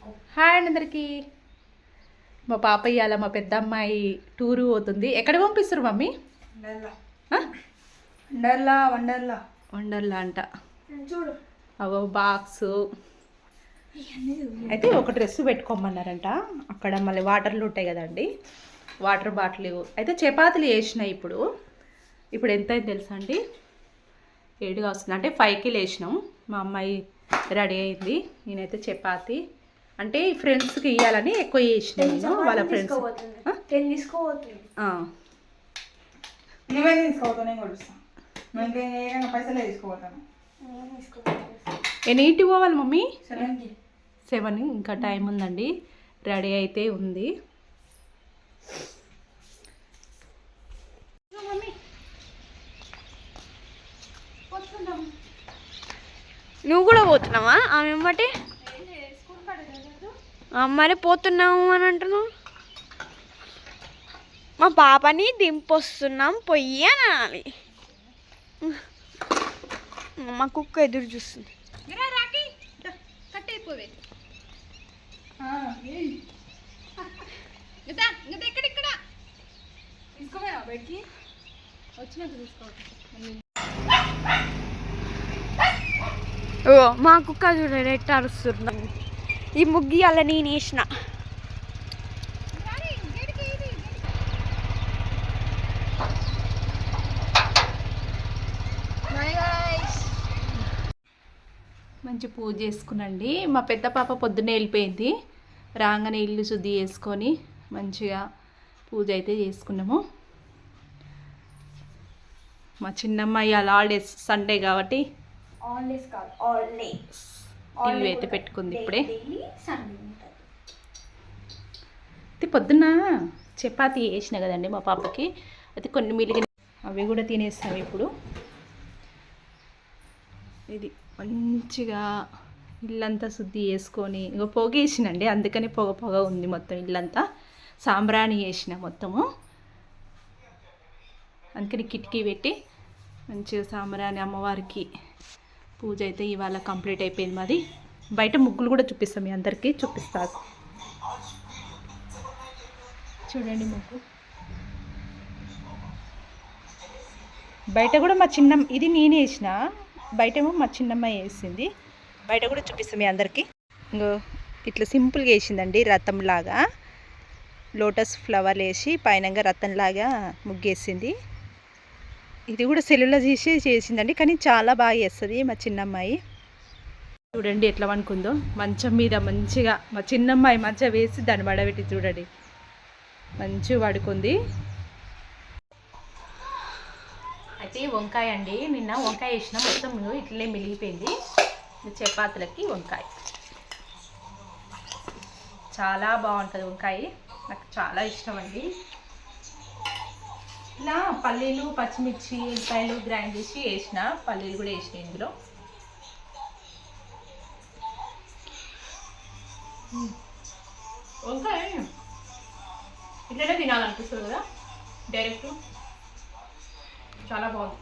Hi అండి అందరికీ. మా పాప ఇవాళ మా పెద్ద అమ్మాయి టూరు పోతుంది. ఎక్కడ పంపిస్తారు మమ్మీ? వండర్లా. వండర్లా వండర్లా. అంట. చూడు. అవో బాక్స్ అయితే ఒక డ్రెస్ పెట్టుకోమన్నారంట. అక్కడ మళ్ళీ వాటర్లు ఉంటాయి కదండి. వాటర్ బాటిల్ అయితే చపాతీలు వేసినాయి ఇప్పుడు. ఇప్పుడు ఎంత అయింది తెలుసా అండి? ఏడుగా వస్తుంది. అంటే ఫైవ్కి లేచినాం. మా అమ్మాయి రెడీ అయింది. నేనైతే చపాతి అంటే ఫ్రెండ్స్కి ఇవ్వాలని ఎక్కువ చేసిన నేను వాళ్ళ ఫ్రెండ్స్. నువ్వే పైసలే ఇంటికి పోవాలి మమ్మీ? సెవెన్ ఇంకా టైం ఉందండి. రెడీ అయితే ఉంది. నువ్వు కూడా పోతున్నావా? ఆమె ఎమ్మటి మరి పోతున్నాము అని అంటున్నావు? మా పాపని దింపొస్తున్నాం పొయ్యి అని అనాలి. మా కుక్క ఎదురు చూస్తుంది. ఓ మా కుక్క చూడండి ఎట్లా అరుస్తున్నాను ఈ ముగ్గి అలా నేను వేసిన. మంచి పూజ చేసుకునండి. మా పెద్ద పాప పొద్దున్నే వెళ్ళిపోయింది. రాగానే ఇల్లు శుద్ధి చేసుకొని మంచిగా పూజ అయితే చేసుకున్నాము. మా చిన్నమ్మాయి అలా హాలిడేస్ సండే కాబట్టి ఆన్లెస్ కాదు ఆల్వేస్ ఇల్లు అయితే పెట్టుకుంది ఇప్పుడే. అయితే పొద్దున్న చపాతి వేసిన కదండి మా పాపకి. అయితే కొన్ని మిలిగిన అవి కూడా తినేస్తాం ఇప్పుడు. ఇది మంచిగా ఇల్లంతా శుద్ధి చేసుకొని ఇక పొగ వేసినండి అందుకని పొగ పొగ ఉంది మొత్తం ఇల్లంతా. సాంబ్రాణి వేసిన మొత్తము. అందుకని కిటికీ పెట్టి మంచిగా సాంబ్రాణి అమ్మవారికి పూజ అయితే ఇవాళ కంప్లీట్ అయిపోయింది మాది. బయట ముగ్గులు కూడా చూపిస్తాం మీ అందరికీ చూపిస్తారు చూడండి ముగ్గు. బయట కూడా మా చిన్న ఇది నేనే వేసిన. బయటేమో మా చిన్నమ్మాయి వేసింది. బయట కూడా చూపిస్తాం మీ అందరికీ. ఇంకో ఇట్లా సింపుల్గా వేసిందండి రథంలాగా. లోటస్ ఫ్లవర్ వేసి పైనంగా రథంలాగా ముగ్గేసింది. ఇది కూడా సెల్లులో తీసి చేసిందండి కానీ చాలా బాగా చేస్తుంది మా చిన్నమ్మాయి. చూడండి ఎట్లా పనుకుందో మంచం మీద మంచిగా మా చిన్నమ్మాయి మంచిగా వేసి దాన్ని వడబెట్టి చూడండి. మంచిగా పడుకుంది అయితే వంకాయ అండి నిన్న వంకాయ వేసిన మొత్తం ఇట్లే మిలిగిపోయింది చపాతీలకి వంకాయ. చాలా బాగుంటుంది వంకాయ. నాకు చాలా ఇష్టం అండి. ఇలా పల్లీలు పచ్చిమిర్చి ఉల్లిపాయలు గ్రైండ్ చేసి వేసిన పల్లీలు కూడా వేసిన ఇందులో. వంకాయ ఇట్లనే తినాలనిపిస్తుంది కదా? డైరెక్ట్? చాలా బాగుంది.